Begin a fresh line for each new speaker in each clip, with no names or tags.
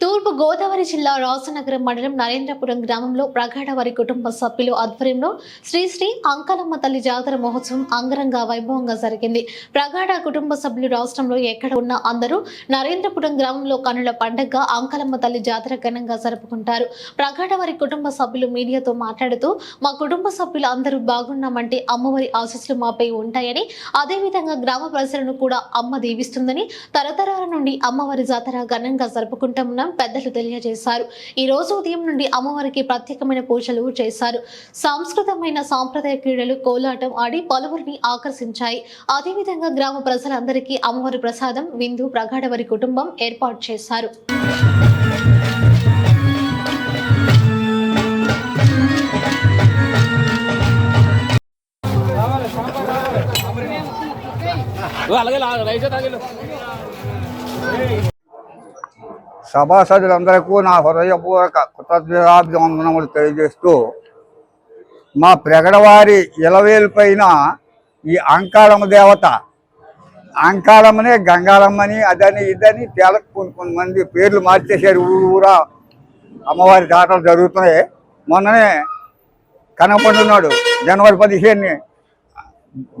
తూర్పు గోదావరి జిల్లా రాసనగరం మండలం నరేంద్రపురం గ్రామంలో ప్రగాఢ వారి కుటుంబ సభ్యులు ఆధ్వర్యంలో శ్రీశ్రీ అంకలమ్మ తల్లి జాతర మహోత్సవం అంగరంగ వైభవంగా జరిగింది. ప్రగాఢ కుటుంబ సభ్యులు రాష్ట్రంలో ఎక్కడ ఉన్నా అందరూ నరేంద్రపురం గ్రామంలో కనుల పండగ అంకలమ్మ తల్లి జాతర ఘనంగా జరుపుకుంటారు. ప్రగాఢ వారి కుటుంబ సభ్యులు మీడియాతో మాట్లాడుతూ మా కుటుంబ సభ్యులు అందరూ బాగున్నామంటే అమ్మవారి ఆశీస్సులు మాపై ఉంటాయని అదేవిధంగా గ్రామ ప్రజలను కూడా అమ్మ దీవిస్తుందని తరతరాల నుండి అమ్మవారి జాతర ఘనంగా జరుపుకుంటామన్న పెద్దలు తెలియజేశారు. ఈ రోజు ఉదయం నుండి అమ్మవారికి ప్రత్యేకమైన పూజలు చేశారు. సాంస్కృతమైన సాంప్రదాయ క్రీడలు కోలాటం ఆడి పలువురిని ఆకర్షించాయి. అదేవిధంగా గ్రామ ప్రజలందరికీ అమ్మవారి ప్రసాదం విందు ప్రగాఢ వారి కుటుంబం ఏర్పాటు చేశారు.
అలాగే రైస్
సభాసదులందరకు నా హృదయపూర్వక కృతజ్ఞతాభివందనములు తెలియజేస్తూ మా ప్రగడవారి ఇలవేలు పైన ఈ అంకాళమ్మ దేవత అంకాళమ్మనే గంగాళమ్మని అదని ఇదని తేలకు కొన్ని కొంతమంది పేర్లు మార్చేశారు ఊరు ఊరా అమ్మవారి దాటలు జరుగుతున్నాయి. మొన్ననే కనపడున్నాడు జనవరి పదిహేనుని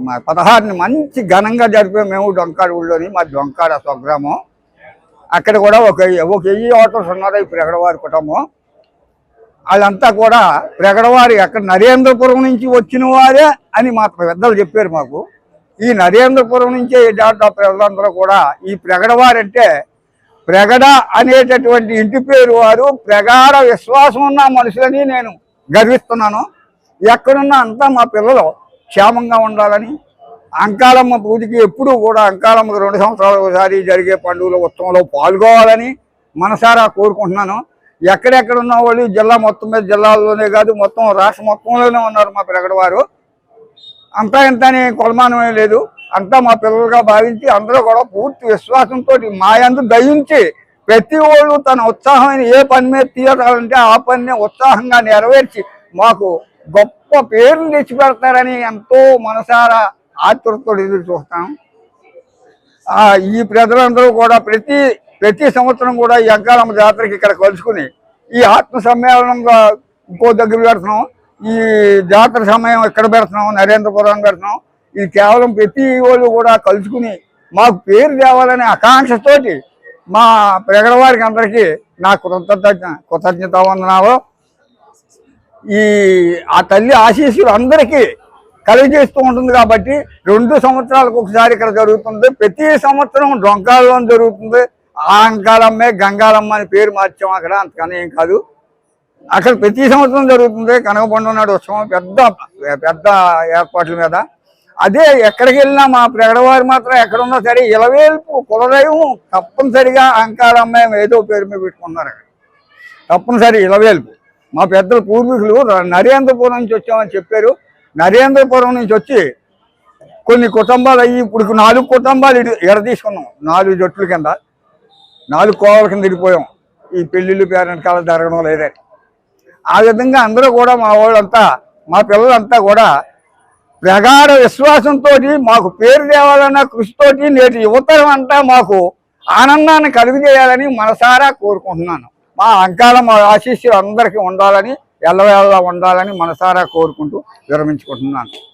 మా పదహారుని మంచి ఘనంగా జరిపాం మేము డొంకాడు ఊళ్ళోని మా డొంకాడ స్వగ్రామం. అక్కడ కూడా ఒక ఒక వెయ్యి ఓటర్స్ ఉన్నారు ఈ ప్రగడవారి కుటుంబం. వాళ్ళంతా కూడా ప్రగడవారి అక్కడ నరేంద్రపురం నుంచి వచ్చిన వారే అని మా పెద్దలు చెప్పారు మాకు. ఈ నరేంద్రపురం నుంచే డాక్టర్ ప్రజలందరూ కూడా ఈ ప్రగడవారి అంటే ప్రగడ అనేటటువంటి ఇంటి పేరు వారు ప్రగాఢ విశ్వాసం ఉన్న మనుషులని నేను గర్విస్తున్నాను. ఎక్కడున్నా అంతా మా పిల్లలు క్షేమంగా ఉండాలని అంకాలమ్మ పూజకి ఎప్పుడూ కూడా అంకాలమ్మకి రెండు సంవత్సరాలు ఒకసారి జరిగే పండుగల ఉత్సవంలో పాల్గొవాలని మనసారా కోరుకుంటున్నాను. ఎక్కడెక్కడ ఉన్న వాళ్ళు జిల్లా మొత్తం మీద జిల్లాల్లోనే కాదు మొత్తం రాష్ట్ర మొత్తంలోనే ఉన్నారు మా ప్రగడవారు అంతా ఇంతని కొలమానమే లేదు. అంతా మా పిల్లలుగా భావించి అందరూ కూడా పూర్తి విశ్వాసంతో మా యందు దయించి ప్రతి వాళ్ళు తన ఉత్సాహమైన ఏ పని మీద తీయాలంటే ఆ పనిని ఉత్సాహంగా నెరవేర్చి మాకు గొప్ప పేర్లు తెచ్చిపెడతారని ఎంతో మనసారా ఆతురతో ఎదురు చూస్తాం. ఈ ప్రజలందరూ కూడా ప్రతి ప్రతి సంవత్సరం కూడా ఈ అంకారమ్మ జాతరకి ఇక్కడ కలుసుకుని ఈ ఆత్మ సమ్మేళనంగా ఇంకో దగ్గర పెడుతున్నాం. ఈ జాతర సమయం ఇక్కడ పెడుతున్నాం? నరేంద్రపురం పెడుతున్నాం. ఇది కేవలం ప్రతి వాళ్ళు కూడా కలుసుకుని మాకు పేరు తేవాలనే ఆకాంక్షతోటి మా ప్రగడవారికి అందరికీ నా కృతజ్ఞ కృతజ్ఞత వందనాలు ఈ ఆ తల్లి ఆశీస్సులు అందరికీ కలిగజేస్తూ ఉంటుంది కాబట్టి రెండు సంవత్సరాలకు ఒకసారి ఇక్కడ జరుగుతుంది. ప్రతి సంవత్సరం డొంకాలలో జరుగుతుంది. ఆ గంగాలమ్మ అని పేరు మార్చాం అక్కడ అంతకని ఏం కాదు. అక్కడ ప్రతి సంవత్సరం జరుగుతుంది. కనకపండు నాడు ఉత్సవం పెద్ద పెద్ద ఏర్పాట్ల మీద. అదే ఎక్కడికి వెళ్ళినా మా ప్రగడవారు మాత్రం ఎక్కడున్నా సరే ఇలవేల్పు కులదైవం తప్పనిసరిగా అంకాలమ్మ ఏదో పేరు మీద పెట్టుకున్నారు అక్కడ. తప్పనిసరి ఇలవేల్పు. మా పెద్దల పూర్వీకులు నరేంద్రపురం నుంచి వచ్చామని చెప్పారు. నరేంద్రపురం నుంచి వచ్చి కొన్ని కుటుంబాలు అయ్యి ఇప్పుడు నాలుగు కుటుంబాలు ఇటు ఎడ తీసుకున్నాం. నాలుగు జట్ల కింద నాలుగు కోవల కింద ఇడిపోయాం. ఈ పెళ్ళిళ్ళు పేరెంటకాలు జరగడం లేదని ఆ విధంగా అందరూ కూడా మా వాళ్ళంతా మా పిల్లలంతా కూడా ప్రగాఢ విశ్వాసంతో మాకు పేరు తేవాలన్న కృషితోటి నేటి యువతరం అంతా మాకు ఆనందాన్ని కలుగజేయాలని మనసారా కోరుకుంటున్నాను. మా అంకాల మా ఆశీస్సులు అందరికీ ఉండాలని ఎల్లవేళ ఉండాలని మనసారా కోరుకుంటూ విరమించుకుంటున్నాను.